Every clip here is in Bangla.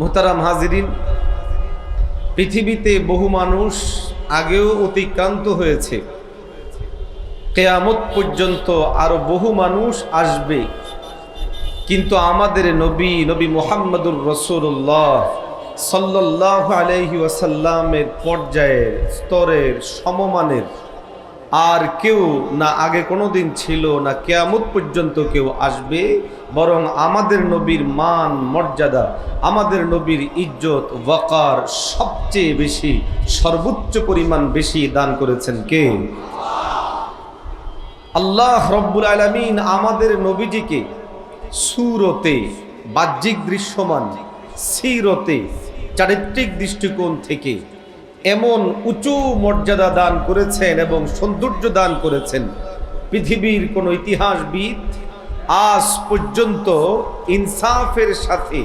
মোহতারাম হাজিরিন, পৃথিবীতে বহু মানুষ আগেও অতিক্রান্ত হয়েছে। কেয়ামত পর্যন্ত আরও বহু মানুষ আসবে। কিন্তু আমাদের নবী নবী মোহাম্মদুর রসুল্লাহ সাল্লাহ আলহি ওয়াসাল্লামের পর্যায়ের স্তরের সমমানের আর কেউ না আগে কোনো দিন ছিল, না কেয়ামত পর্যন্ত কেউ আসবে, বরং আমাদের নবীর মান, মর্যাদা, আমাদের নবীর ইজ্জত, ওয়াকার সবচেয়ে বেশি, সর্বোচ্চ পরিমাণ বেশি দান করেছেন কে? আল্লাহ রব্বুল আলমিন আমাদের নবীজিকে সুরতে, বাহ্যিক দৃশ্যমান, সিরতে, চারিত্রিক দৃষ্টিকোণ থেকে এমন উঁচু মর্যাদা দান করেছেন এবং সৌন্দর্য দান করেছেন। পৃথিবীর কোনো ইতিহাসবিদ আজ পর্যন্ত ইনসাফের সাথে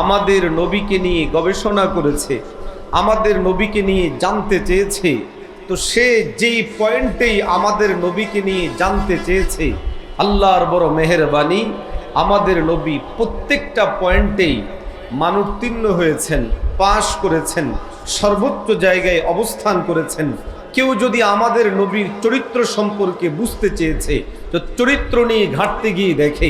আমাদের নবীকে নিয়ে গবেষণা করেছে, আমাদের নবীকে নিয়ে জানতে চেয়েছে। তো সে যেই পয়েন্টেই আমাদের নবীকে নিয়ে জানতে চেয়েছে, আল্লাহর বড় মেহরবানি, আমাদের নবী প্রত্যেকটা পয়েন্টেই মানোত্তীর্ণ হয়েছেন, পাশ করেছেন। সর্বোচ্চ জায়গায় অবস্থান করেছেন। কেউ যদি আমাদের নবীর চরিত্র সম্পর্কে বুঝতে চেয়েছে, তো চরিত্র নিয়ে ঘাটতে গিয়ে দেখে,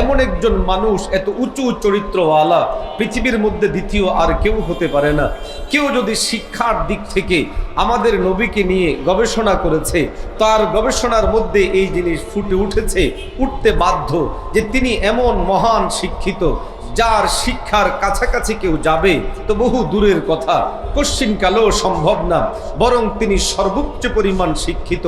এমন একজন মানুষ এত উঁচু চরিত্রওয়ালা, পৃথিবীর মধ্যে দ্বিতীয় আর কেউ হতে পারে না। কেউ যদি শিক্ষার দিক থেকে আমাদের নবীকে নিয়ে গবেষণা করেছে, তার গবেষণার মধ্যে এই জিনিস ফুটে উঠেছে, উঠতে বাধ্য যে তিনি এমন মহান শিক্ষিত যার শিক্ষার কাছাকাছি কেউ যাবে, তো বহু দূরের কথা। কশ্চিনকালেও সম্ভব না, বরং তিনি সর্বোচ্চ পরিমাণ শিক্ষিত।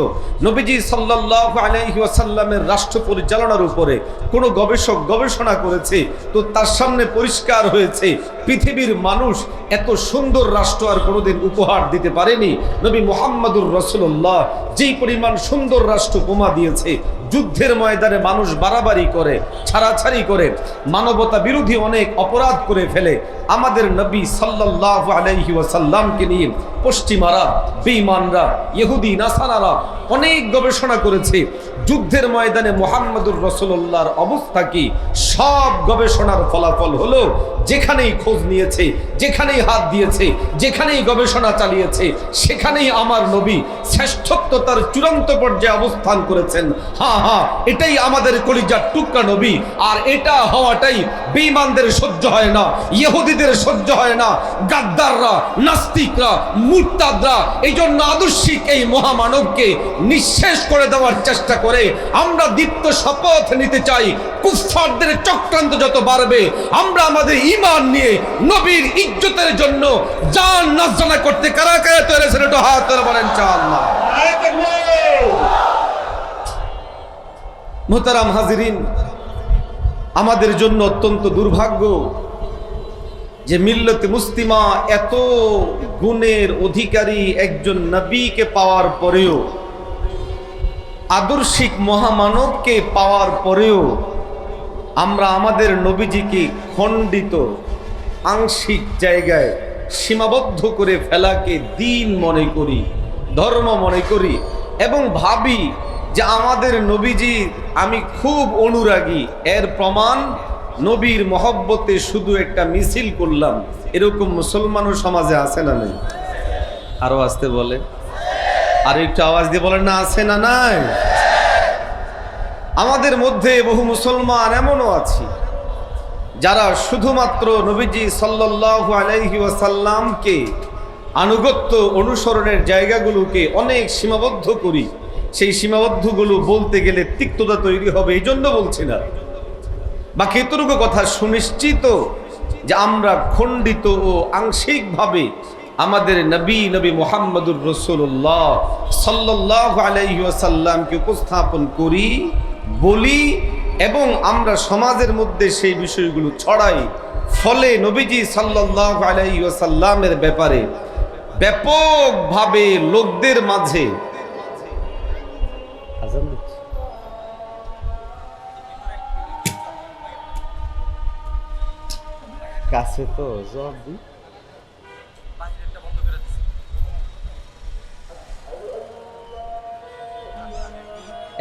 নবীজি সাল্লাহ আলাইহি ওয়াসাল্লামের রাষ্ট্র পরিচালনার উপরে কোনো গবেষক গবেষণা করেছে, তো তার সামনে পরিষ্কার হয়েছে, পৃথিবীর মানুষ এত সুন্দর রাষ্ট্র আর কোনোদিন উপহার দিতে পারেনি। নবী মোহাম্মদুর রসুল্লাহ যেই পরিমাণ সুন্দর রাষ্ট্র উপমা দিয়েছে যুদ্ধের ময়দানে মানুষ বাড়াবাড়ি করে, ছাড়াছাড়ি করে, মানবতা বিরোধী অনেক অপরাধ করে ফেলে। আমাদের নবী সাল্লাহ আলাইহি ওয়াসাল্লামকে নিয়ে পশ্চিমারা, বেঈমানরা, ইহুদি নাসানারা অনেক গবেষণা করেছে, যুদ্ধের ময়দানে মোহাম্মদুর রসুল্লাহর অবস্থা কি? সব গবেষণার ফলাফল হলো যেখানেই খোঁজ নিয়েছে, যেখানেই হাত দিয়েছে, যেখানেই গবেষণা চালিয়েছে, সেখানেই আমার নবী শ্রেষ্ঠত্বতার চূড়ান্ত পর্যায়ে অবস্থান করেছেন। হ্যাঁ হ্যাঁ এটাই আমাদের কলিজার টুকরা নবী। আর এটা হওয়াটাই বেঈমানদের সহ্য হয় না, ইহুদিদের সহ্য হয় না, গাদ্দাররা, নাস্তিকরা মুরতাদরা এই জন্য আদর্শিক এই মহামানবকে নিঃশেষ করে দেওয়ার চেষ্টা করে। আমরা দীপ্ত শপথ নিতে চাই, কুফফারদের চক্রান্ত যত বাড়বে, আমরা আমাদের ইমান নিয়ে নবীর ইজ্জতের জন্য জান নাজরানা করতে কারা কারা তৈরি একটু হাত বলেন ইনশাআল্লাহ। মোহতারাম হাজিরিন, আমাদের জন্য অত্যন্ত দুর্ভাগ্য যে মিল্লতে মুস্তিমা এত গুণের অধিকারী একজন নবীকে পাওয়ার পরেও, আদর্শিক মহামানবকে পাওয়ার পরেও আমরা আমাদের নবীজিকে খণ্ডিত আংশিক জায়গায় সীমাবদ্ধ করে ফেলাকে দিন মনে করি, ধর্ম মনে করি এবং ভাবি যে আমাদের নবীজি, আমি খুব অনুরাগী। এর প্রমাণ নবীর মহব্বতে শুধু একটা মিছিল করলাম। এরকম মুসলমানও সমাজে আছে না নেই? আরও আসতে বলে। আর একটু আওয়াজ দিয়ে বলেন, না, আছে না নাই? আমাদের মধ্যে বহু মুসলমান এমনও আছে, যারা শুধুমাত্র নবীজি সাল্লাল্লাহু আলাইহি ওয়াসাল্লামকে আনুগত্য অনুসরণের জায়গাগুলোকে অনেক সীমাবদ্ধ করি। সেই সীমাবদ্ধগুলো বলতে গেলে তিক্ততা তৈরি হবে, এই জন্য বলছি না। বাকি এতটুকু কথা সুনিশ্চিত যে আমরা খণ্ডিত ও আংশিকভাবে আমাদের নবী নবী মোহাম্মদুর রসুল্লাহ সাল্লাহ আলাইসাল্লামকে উপস্থাপন করি, বলি এবং আমরা সমাজের মধ্যে সেই বিষয়গুলো ছড়াই। ফলে নবীজি সাল্লাহ আলাইসাল্লামের ব্যাপারে ব্যাপকভাবে লোকদের মাঝে কাছে তো জব দি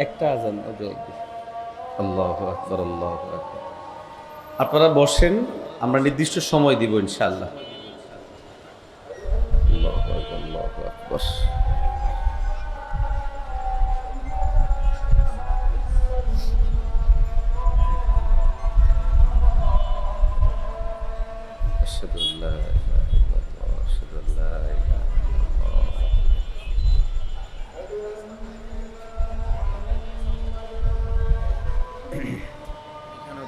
একটা আজান আল্লাহ আকবর আল্লাহ আকবর। আপনারা বসেন আমরা নির্দিষ্ট সময় দিব ইনশাআল্লাহ। আল্লাহ আকবর।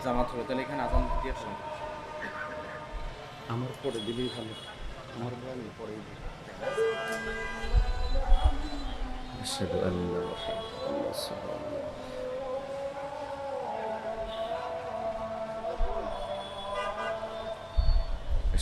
জামাত হবে তাহলে এখানে আজান দিয়ে আসুন আমার পরে দিলেই ভালো আমার পরে أشهد أن محمدا رسول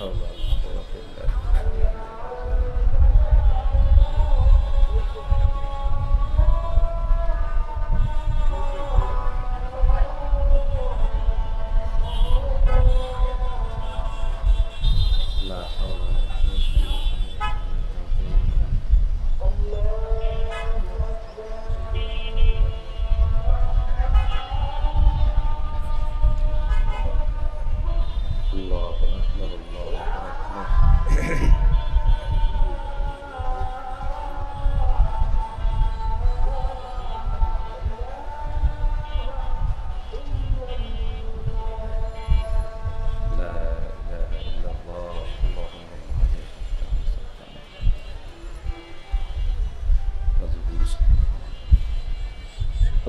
ಹೌದು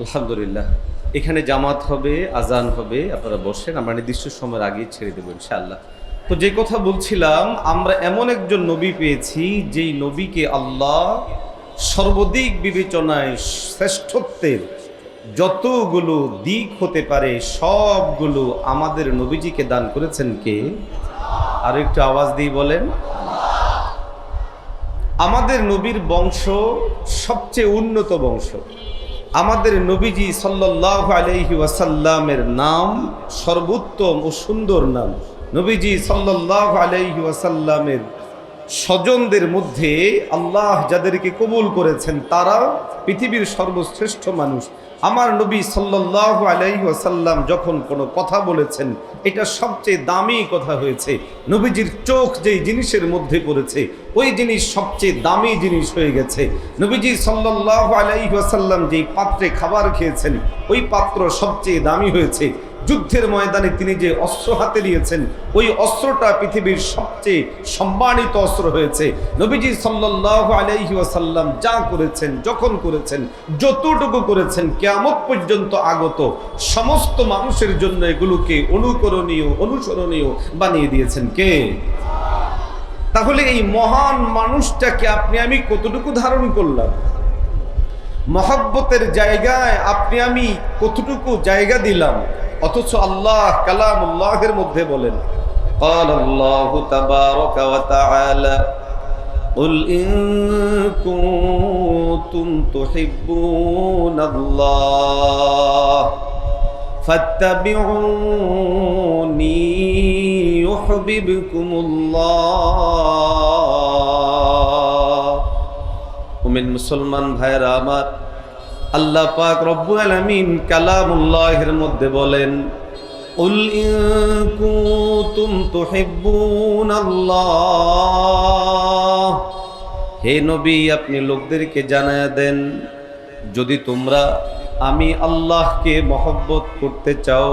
আলহামদুলিল্লাহ। এখানে জামাত হবে, আজান হবে, আপনারা বসেন, আমরা নির্দিষ্ট সময়ের আগে ছেড়ে দেবো ইনশাআল্লাহ। তো যে কথা বলছিলাম, আমরা এমন একজন নবী পেয়েছি, যেই নবীকে আল্লাহ সর্বদিক বিবেচনায় শ্রেষ্ঠত্বের যতগুলো দিক হতে পারে, সবগুলো আমাদের নবীজিকে দান করেছেন কে? আর একটু আওয়াজ দিয়ে বলেন। আমাদের নবীর বংশ সবচেয়ে উন্নত বংশ। আমাদের নবীজি সাল্লাহ আলহি ওয়াসাল্লামের নাম সর্বোত্তম ও সুন্দর নাম। নবীজি সাল্লাহ আলহি ওয়াসাল্লামের স্বজনদের মধ্যে আল্লাহ যাদেরকে কবুল করেছেন, তারা পৃথিবীর সর্বশ্রেষ্ঠ মানুষ। আমার নবী সাল্লাহ আলাইসাল্লাম যখন কোনো কথা বলেছেন, এটা সবচেয়ে দামি কথা হয়েছে। নবীজির চোখ যেই জিনিসের মধ্যে পড়েছে, ওই জিনিস সবচেয়ে দামি জিনিস হয়ে গেছে। নবীজি সাল্লাহ আলাইহি ওয়াসাল্লাম যেই পাত্রে খাবার খেয়েছেন, ওই পাত্র সবচেয়ে দামি হয়েছে। যুদ্ধের ময়দানে তিনি যে অস্ত্র হাতে নিয়েছেন, ওই অস্ত্রটা পৃথিবীর সবচেয়ে সম্মানিত অস্ত্র হয়েছে। নবীজি সাল্লাহ আলাইহি ওয়াসাল্লাম যা করেছেন, যখন করেছেন, যতটুকু করেছেন, কেয়ামত পর্যন্ত আগত সমস্ত মানুষের জন্য এগুলোকে অনুকরণীয়, অনুসরণীয় বানিয়ে দিয়েছেন কে? তাহলে এই মহান মানুষটাকে আপনি আমি কতটুকু ধারণ করলাম? মহব্বতের জায়গায় আপনি আমি কতটুকু জায়গা দিলাম? অথচ আল্লাহ কালামুল্লাহের মধ্যে বলেন قال الله تبارك وتعالى قل إن كنتم تحبون الله فاتبعوني يحببكم الله মুমিন মুসলমান ভাইরা আমার আল্লাহ পাক রব্বুল আলামিন কালামুল্লাহের মধ্যে বলেন قل إن كنتم تحبون الله হে নবী আপনি লোকদেরকে জানায়া দেন যদি তোমরা আমি আল্লাহকে মহব্বত করতে চাও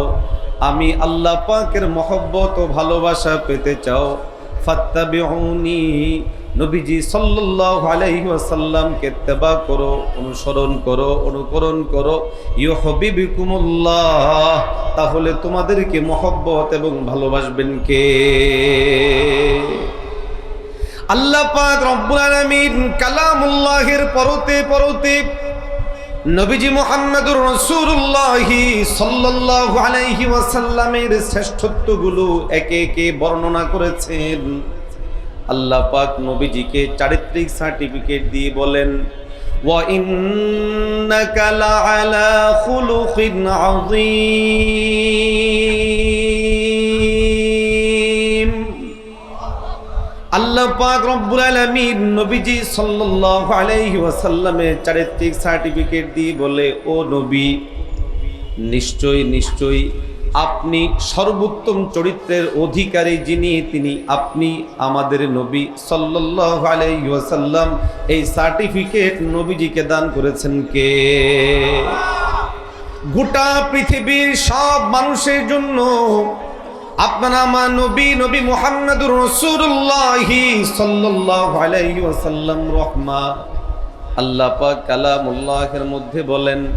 আমি আল্লাহ পাকের মহব্বত ও ভালোবাসা পেতে চাও ফাত্তাবিউনি নবীজি সাল্লাল্লাহু আলাইহি ওয়াসাল্লামকে তেবা করো, অনুসরণ করো, অনুকরণ করো। ইউহবিবিকুমুল্লাহ, তাহলে তোমাদেরকে মহব্বত এবং ভালোবাসবেন কে? আল্লাহ পাক রব্বুল আলামিন কালামুল্লাহের পরতে পরতে নবীজি মুহাম্মদুর রাসূলুল্লাহি সাল্লাল্লাহু আলাইহি ওয়াসাল্লামের শ্রেষ্ঠত্বগুলো একে একে বর্ণনা করেছেন। আল্লাহ পাক নবীজিকে চারিত্রিক সার্টিফিকেট দিয়ে বলেন আল্লাহ পাক রব্বুল আলামিন নবীজি সাল্লাল্লাহু আলাইহি ওয়াসাল্লামের চারিত্রিক সার্টিফিকেট দিয়ে বলে, ও নবী, নিশ্চয়ই নিশ্চয়ই আপনি সর্বোত্তম চরিত্রের অধিকারী যিনি, তিনি আপনি আমাদের নবী সাল্লাল্লাহু আলাইহি ওয়াসাল্লাম। এই সার্টিফিকেট নবীজিকে দান করেছেন কে? গোটা পৃথিবীর সব মানুষের জন্য আপনার আমার নবী নবী মুহাম্মদুর রসুল্লাহি সাল্লাল্লাহু আলাইহি ওয়াসাল্লাম রহমা। আল্লাহ পাক কালামুল্লাহের মধ্যে বলেন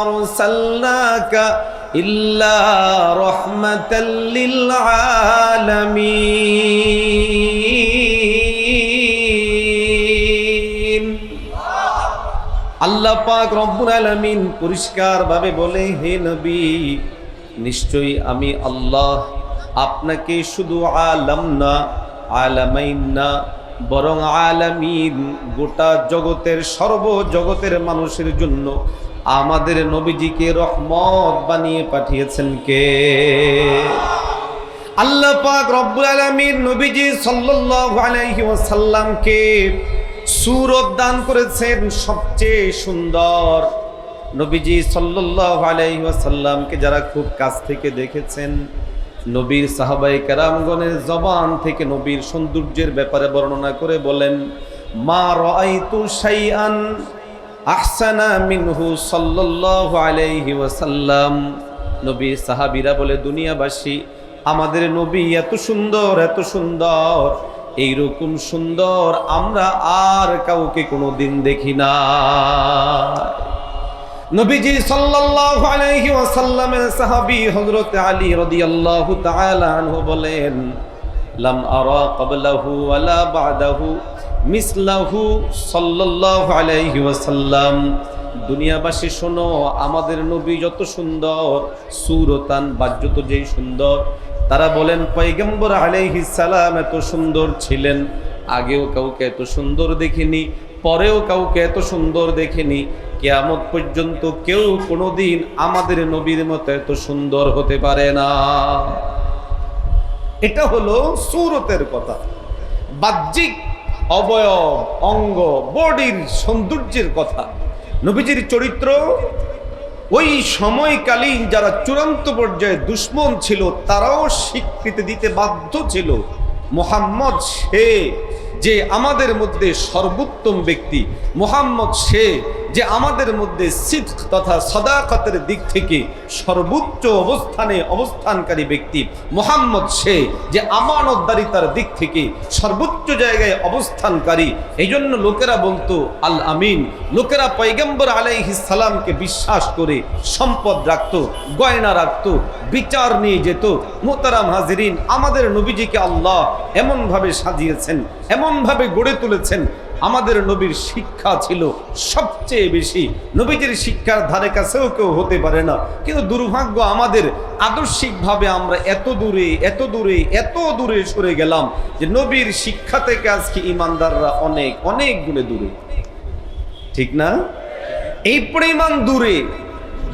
আরসালনাকা ইল্লা রাহমাতাল লিল আলামিন। আল্লাহ পাক রব্বুল আলামিন পরিষ্কার ভাবে বলে, হে নবী, নিশ্চয়ই আমি আল্লাহ, আপনাকে শুধু আলম না, আলামাইন না বরং আলামিন গোটা জগতের সর্ব জগতের মানুষের জন্য আমাদের নবীজিকে রহমত বানিয়ে পাঠিয়েছেন কে? আল্লাহ পাক রব্বুল আলামিন নবীজি সাল্লাল্লাহু আলাইহি ওয়াসাল্লামকে সুরত দান করেছেন সবচেয়ে সুন্দর। নবীজি সাল্লাল্লাহু আলাইহি যারা খুব কাছ থেকে দেখেছেন নবীর সাহাবাই কেরামগণের জবান থেকে নবীর সৌন্দর্যের ব্যাপারে বর্ণনা করে বলেন, মা রাআইতু শাইআন আহসানা মিনহু সাল্লাল্লাহু আলাইহি ওয়াসাল্লাম। নবী সাহাবীরা বলে, দুনিয়াবাসী, আমাদের নবী এত সুন্দর এত সুন্দর, এইরকম সুন্দর আমরা আর কাউকে কোনোদিন দেখি না। নবীজি সাল্লাল্লাহু আলাইহি ওয়াসাল্লামের সাহাবী হযরত আলী রাদিয়াল্লাহু তাআলা আনহু বলেন, লাম আরা ক্বাবলাহু ওয়ালা বাদাহু মিসলাহু সাল্লাল্লাহু আলাইহি ওয়াসাল্লাম। দুনিয়াবাসী শোনো, আমাদের নবী যত সুন্দর, সুরতান বাহ্যত যেই সুন্দর, তারা বলেন, পয়গম্বর আলাইহিস সালাম এত সুন্দর ছিলেন। আগেও কাউকে এত সুন্দর দেখিনি, পরেও কাউকে এত সুন্দর দেখিনি। কেয়ামত পর্যন্ত কেউ কোনোদিন আমাদের নবীর মতো এত সুন্দর হতে পারে না। এটা হলো সুরতের কথা। বাহ্যিক অবয়ব, অঙ্গ, বডির সৌন্দর্যের কথা। নবীজির চরিত্র, ওই সময়কালীন যারা চূড়ান্ত পর্যায়ে দুশ্মন ছিল, তারাও স্বীকৃতি দিতে বাধ্য ছিল। মোহাম্মদ সে যে আমাদের মধ্যে সর্বোত্তম ব্যক্তি, মোহাম্মদ সে যে আমাদের মধ্যে সিদ্ধ তথা সদাকতের দিক থেকে সর্বোচ্চ অবস্থানে অবস্থানকারী ব্যক্তি, মোহাম্মদ সে যে আমানতদারিতার দিক থেকে সর্বোচ্চ জায়গায় অবস্থানকারী। এই জন্য লোকেরা বলতো, আল আমিন। লোকেরা পৈগম্বর আলাইহিস সালামকে বিশ্বাস করে সম্পদ রাখত, গয়না রাখতো বিচার নিয়ে যেত। মোতারাম হাজিরিন, আমাদের নবীজিকে আল্লাহ এমনভাবে সাজিয়েছেন, এমনভাবে গড়ে তুলেছেন। আমাদের নবীর শিক্ষা ছিল সবচেয়ে বেশি। নবীজির শিক্ষার ধারে কাছেও কেউ হতে পারে না। কিন্তু দুর্ভাগ্য আমাদের আদর্শিকভাবে আমরা এত দূরে এত দূরে এত দূরে সরে গেলাম যে নবীর শিক্ষা থেকে আজকে ইমানদাররা অনেক অনেক গুণে দূরে। ঠিক না? এই পরিমাণ দূরে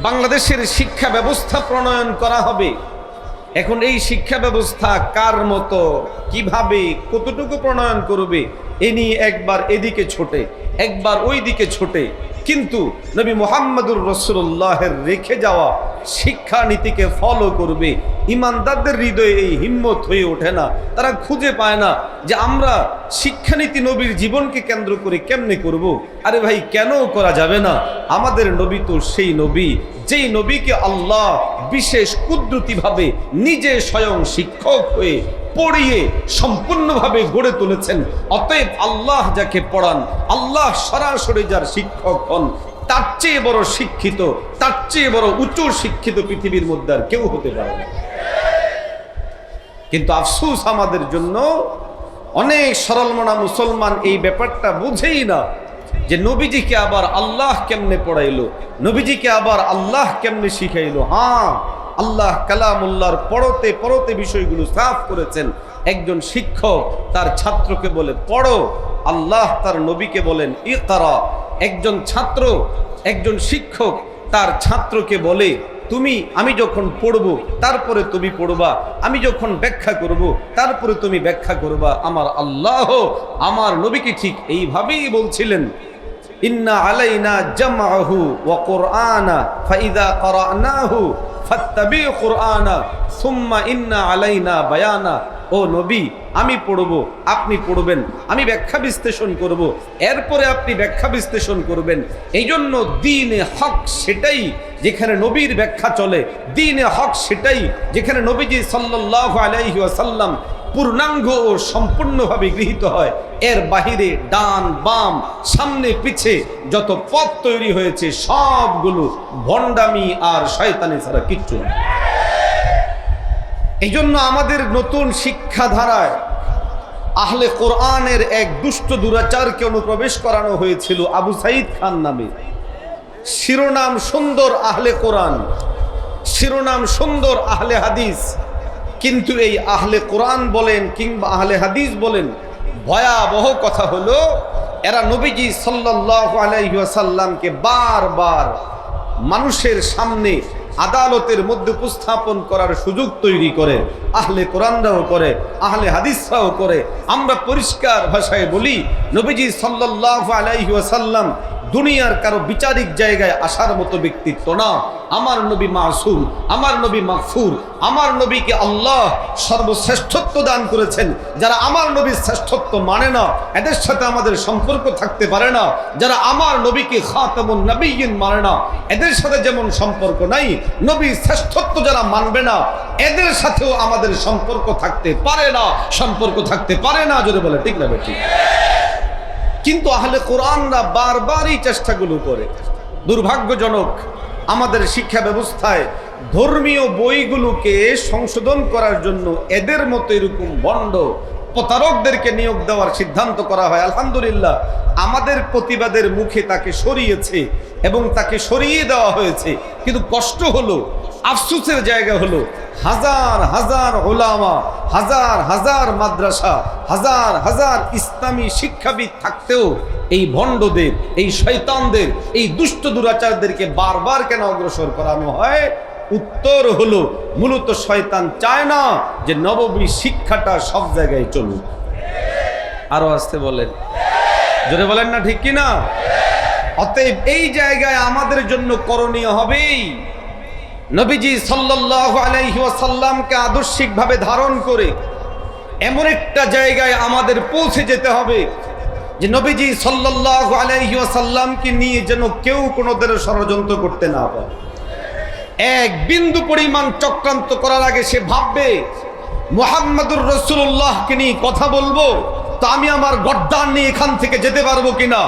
বাংলাদেশের শিক্ষা ব্যবস্থা প্রণয়ন করা হবে। এখন এই শিক্ষা ব্যবস্থা কার মতো, কীভাবে, কতটুকু প্রণয়ন করবে, এ নিয়ে একবার এদিকে ছোটে, একবার ওই দিকে ছোটে। কিন্তু নবী মোহাম্মদুর রসুল্লাহের রেখে যাওয়া শিক্ষা নীতিকে ফলো করবে। ইমানদারদের হৃদয়ে এই হিম্মত হয়ে ওঠে না। তারা খুঁজে পায় না যে আমরা শিক্ষানীতি নবীর জীবনকে কেন্দ্র করে কেমনে করব। আরে ভাই, কেন করা যাবে না? আমাদের নবী তো সেই নবী। যেই নবীকে আল্লাহ বিশেষ কুদরতিভাবে নিজে স্বয়ং শিক্ষক হয়ে পড়িয়ে সম্পূর্ণভাবে গড়ে তুলেছেন, অতএব আল্লাহ যাকে পড়ান, আল্লাহ সরাসরি যার শিক্ষক হন, তার চেয়ে বড় শিক্ষিত, তার চেয়ে বড় উচ্চ শিক্ষিত পৃথিবীর মধ্যে আর কেউ হতে পারে না। কিন্তু আফসোস আমাদের জন্য, অনেক সরলমনা মুসলমান এই ব্যাপারটা বুঝেই না যে নবীজিকে আবার আল্লাহ কেমনে পড়াইলো? নবীজিকে আবার আল্লাহ কেমনে শিখাইলো? হ্যাঁ আল্লাহ কালামুল্লাহর পড়তে পড়তে বিষয়গুলো সাফ করেছেন। একজন শিক্ষক তার ছাত্রকে বলে, পড়ো। আল্লাহ তার নবীকে বলেন, ইকরা। একজন ছাত্র, একজন শিক্ষক তার ছাত্রকে বলে, তুমি, আমি যখন পড়ব, তারপরে তুমি পড়বা। আমি যখন ব্যাখ্যা করব, তারপরে তুমি ব্যাখ্যা করবা। আমার আল্লাহ আমার নবীকে ঠিক এইভাবেই বলছিলেন। ইন্না আলাইনা জামাহু ওয়া কুরআনা ফাইদা ক্বরানাহু ফাত্তাবি কুরআনা সুম্মা ইন্না আলাইনা বায়ানা ও নবী, আমি পড়ব, আপনি পড়বেন, আমি ব্যাখ্যা বিশ্লেষণ করব, এরপরে আপনি ব্যাখ্যা বিশ্লেষণ করবেন। এই জন্য দিনে হক সেটাই যেখানে নবীর ব্যাখ্যা চলে, দিনে হক সেটাই যেখানে নবীজি সাল্লাল্লাহু আলাইহি ওয়াসাল্লাম পূর্ণাঙ্গ ও সম্পূর্ণভাবে গৃহীত হয়, এর বাহিরে ডান, বাম, সামনে, পিছে যত পথ তৈরি হয়েছে, সবগুলো ভণ্ডামি আর শয়তানি ছাড়া কিচ্ছু না এই জন্য আমাদের নতুন শিক্ষাধারায় আহলে কোরআনের এক দুষ্ট দুরাচারকে অনুপ্রবেশ করানো হয়েছিল আবু সাইদ খান নামে। শিরোনাম সুন্দর আহলে কোরআন, শিরোনাম সুন্দর আহলে হাদিস। কিন্তু এই আহলে কোরআন বলেন কিংবা আহলে হাদিস বলেন, ভয়াবহ কথা হলো, এরা নবীজি সাল্লাল্লাহু আলাইহি ওয়াসাল্লামকে বারবার মানুষের সামনে আদালতের মধ্যে উপস্থাপন করার সুযোগ তৈরি করে, আহলে কোরআনরাও করে, আহলে হাদিসরাও করে। আমরা পরিষ্কার ভাষায় বলি, নবীজি সাল্লাহ আলাইহি দুনিয়ার কারও বিচারিক জায়গায় আসার মতো ব্যক্তিত্ব না। আমার নবী মাসুম, আমার নবী মাগফুর আমার নবীকে আল্লাহ সর্বশ্রেষ্ঠত্ব দান করেছেন। যারা আমার নবীর শ্রেষ্ঠত্ব মানে না, এদের সাথে আমাদের সম্পর্ক থাকতে পারে না। যারা আমার নবীকে খাতামুন নবীন মানে না, এদের সাথে যেমন সম্পর্ক নাই, নবীর শ্রেষ্ঠত্ব যারা মানবে না, এদের সাথেও আমাদের সম্পর্ক থাকতে পারে না, সম্পর্ক থাকতে পারে না। যদি বলে, ঠিক না বেঠিক কিন্তু আহলে কোরআনরা বারবার এই চেষ্টাগুলো করে। দুর্ভাগ্যজনক আমাদের শিক্ষা ব্যবস্থায় ধর্মীয় বইগুলোকে সংশোধন করার জন্য এদের মতো এরকম বন্ড প্রতারকদেরকে নিয়োগ দেওয়ার সিদ্ধান্ত করা হয়। আলহামদুলিল্লাহ, আমাদের প্রতিবাদের মুখে তাকে সরিয়েছে এবং তাকে সরিয়ে দেওয়া হয়েছে। কিন্তু কষ্ট হলো আফসুসের জায়গা হলো হাজার হাজার ওলামা, হাজার হাজার মাদ্রাসা, হাজার হাজার ইসলামী শিক্ষাবিদ থাকতেও এই ভণ্ডদের, এই শয়তানদের, এই দুষ্ট দুরাচারদেরকে বারবার কেন অগ্রসর করানো হয়? উত্তর হলো, মূলত শয়তান চায় না যে নবমী শিক্ষাটা সব জায়গায় চলুক। আরও আসতে বলেন। জোরে বলেন না ঠিক কি না অতএব এই জায়গায় আমাদের জন্য করণীয় হবেই। নবীজি সাল্লাল্লাহু আলাইহি ওয়াসাল্লামকে আদর্শিকভাবে ধারণ করে এমন একটা জায়গায় আমাদের পৌঁছে যেতে হবে যে নবীজি সাল্লাল্লাহু আলাইহি ওয়াসাল্লামকে নিয়ে যেন কেউ কোনোদের ষড়যন্ত্র করতে না পারে। এক বিন্দু পরিমাণ চক্রান্ত করার আগে সে ভাববে, মোহাম্মদুর রসুল্লাহকে নিয়ে কথা বলব? আমি আমার গড্ডার নিয়ে এখান থেকে যেতে পারব কিনা?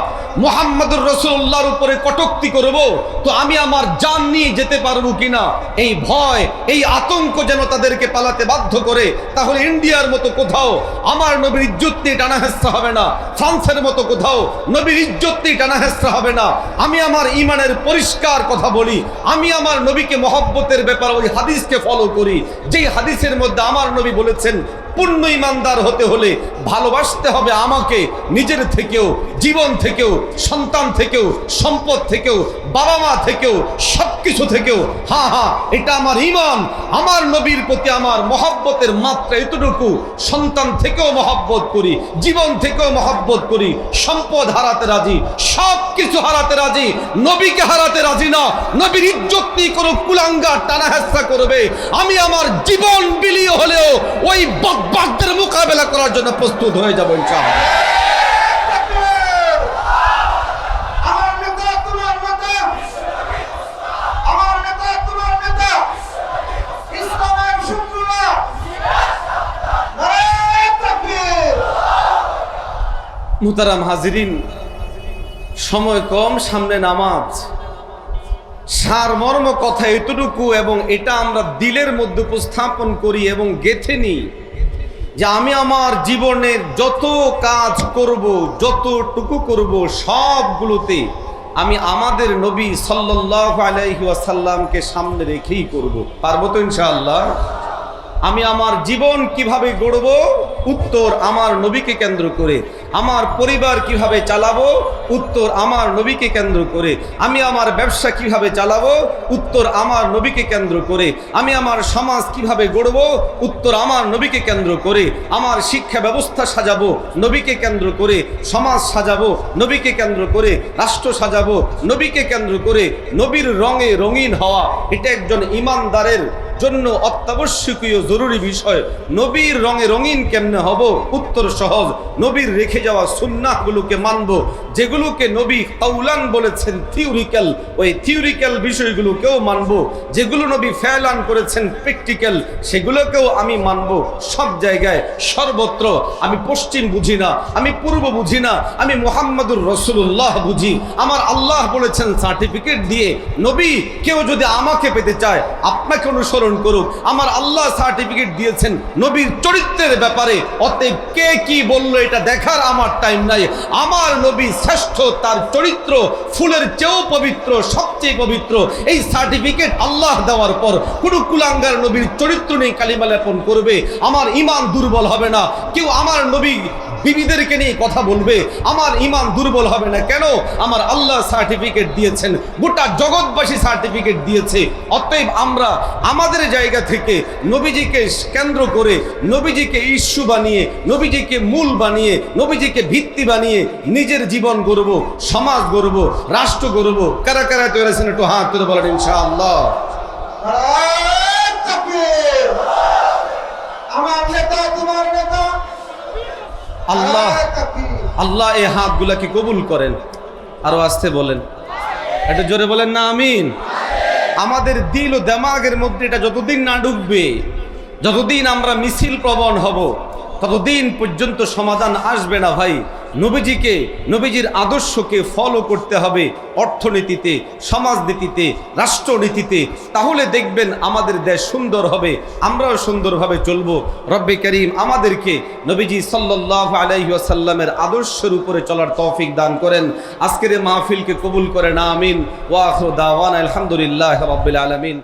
মোহাম্মদুর রসুল্লাহর উপরে কটুক্তি করব? তো আমি আমার জান নিয়ে যেতে পারব কিনা? এই ভয়, এই আতঙ্ক যেন তাদেরকে পালাতে বাধ্য করে, তাহলে ইন্ডিয়ার মতো কোথাও আমার নবীর ইজ্জত নিয়ে টানা হবে না। ফ্রান্সের মতো কোথাও নবীর ইজ্জত নিয়ে টানা হেস্তা হবে না। আমি আমার ইমানের পরিষ্কার কথা বলি, আমি আমার নবীকে মহব্বতের ব্যাপারে ওই হাদিসকে ফলো করি। যেই হাদিসের মধ্যে আমার নবী বলেছেন পূর্ণ ইমানদার হতে হলে ভালোবাসতে হবে আমাকে, নিজের থেকেও, জীবন থেকেও, সন্তান থেকেও, সম্পদ থেকেও বাবা মা থেকেও সব কিছু থেকেও। হ্যাঁ হ্যাঁ এটা আমার ইমান। আমার নবীর প্রতি আমার মহব্বতের মাত্রা এতটুকু। সন্তান থেকেও মহব্বত করি, জীবন থেকেও মহব্বত করি। সম্পদ হারাতে রাজি সব কিছু হারাতে রাজি। নবীকে হারাতে রাজি না। নবীর ইজ্জত নিয়ে কোনো কুলাঙ্গার টানা হেস্তা করবে। আমি আমার জীবন বিলিয়ে হলেও ওই বকবাকদের মোকাবেলা করার জন্য প্রস্তুত হয়ে যাব ইনশাআল্লাহ। মুতারাম হাজিরিন সময় কম সামনে নামাজ। সারমর্ম কথা এতটুকু এবং এটা আমরা দিলের মধ্যে উপস্থাপন করি এবং গেথে নিই। যে আমি আমার জীবনের যত কাজ করব, যতটুকু করব সবগুলোতে আমি আমাদের নবী সাল্লাহ আলাইহি ওয়াসাল্লামকে সামনে রেখেই করব। পারব তো ইনশাআল্লাহ? আমি আমার জীবন কীভাবে গড়ব? উত্তর আমার নবীকে কেন্দ্র করে। আমার পরিবার কীভাবে চালাবো? উত্তর আমার নবীকে কেন্দ্র করে। আমি আমার ব্যবসা কীভাবে চালাবো? উত্তর আমার নবীকে কেন্দ্র করে। আমি আমার সমাজ কীভাবে গড়ব? উত্তর আমার নবীকে কেন্দ্র করে। আমার শিক্ষা ব্যবস্থা সাজাবো, নবীকে কেন্দ্র করে। সমাজ সাজাবো, নবীকে কেন্দ্র করে। রাষ্ট্র সাজাবো, নবীকে কেন্দ্র করে। নবীর রঙে রঙিন হওয়া, এটা একজন ইমানদারের জন্য অত্যাবশ্যকীয় জরুরি বিষয়, নবীর রঙে রঙিন কেমনে হব? উত্তর সহজ, নবীর রেখে যাওয়া সুন্নাহগুলোকে মানব, যেগুলোকে নবী কাউলান বলেছেন থিওরিক্যাল ওই থিওরিক্যাল বিষয়গুলোকেও মানব, যেগুলো নবী ফেলান করেছেন প্র্যাকটিক্যাল সেগুলোকেও আমি মানব। সব জায়গায় সর্বত্র, আমি পশ্চিম বুঝি না, আমি পূর্ব বুঝি না, আমি মোহাম্মদুর রসুল্লাহ বুঝি। আমার আল্লাহ বলেছেন সার্টিফিকেট দিয়ে নবী কেউ যদি আমাকে পেতে চায়, আপনাকে অনুসরণ করুক। আমার আল্লাহ সার্টিফিকেট দিয়েছেন নবীর চরিত্রের ব্যাপারে। অতএব কে কি বলল এটা দেখার আমার টাইম নাই। আমার নবী শ্রেষ্ঠ, তার চরিত্র ফুলের চেয়েও পবিত্র, সবচেয়ে পবিত্র। এই সার্টিফিকেট আল্লাহ দেওয়ার পর কোনো কুলাঙ্গার নবীর চরিত্র নেই, কালিমা লেপন করবে। আমার ইমান দুর্বল হবে না। কেউ আমার নবী বিবিদেরকে নিয়ে কথা বলবে, আমার ইমান দুর্বল হবে না কেন? আমার আল্লাহ সার্টিফিকেট দিয়েছেন, গোটা জগৎবাসী সার্টিফিকেট দিয়েছে। অতএব আমরা আমাদের জায়গা থেকে নবীজিকে কেন্দ্র করে, নবীজিকে ইস্যু বানিয়ে, নবীজিকে মূল বানিয়ে, নবীজিকে ভিত্তি বানিয়ে নিজের জীবন গড়ব, সমাজ গড়ব, রাষ্ট্র গড়ব। কারা কারা তৈরি একটু হাত তুলে বলেন ইনশাআল্লাহ নারায়ণ তাকবীর আমার নেতা তোমার নেতা আল্লাহ আল্লাহ এই হাতগুলাকে কবুল করেন? আরও আসতে বলেন। এটা জোরে বলেন না, আমিন। আমাদের দিল ও দেমাগের মধ্যে এটা যতদিন না ঢুকবে যতদিন আমরা মিছিল প্রবণ হব, ততদিন পর্যন্ত সমাধান আসবে না ভাই। নবীজিকে, নবীজির আদর্শকে ফলো করতে হবে অর্থনীতিতে, সমাজনীতিতে, রাষ্ট্রনীতিতে। তাহলে দেখবেন আমাদের দেশ সুন্দর হবে, আমরাও সুন্দরভাবে চলবো। রব্বে করিম আমাদেরকে নবীজি সাল্লাহ আলাইহি আসাল্লামের আদর্শের উপরে চলার তৌফিক দান করেন। আজকের মাহফিলকে কবুল করেন আমিন। ওয়াহ দাওয়ান আলহামদুলিল্লাহ রব্বিল আলমিন।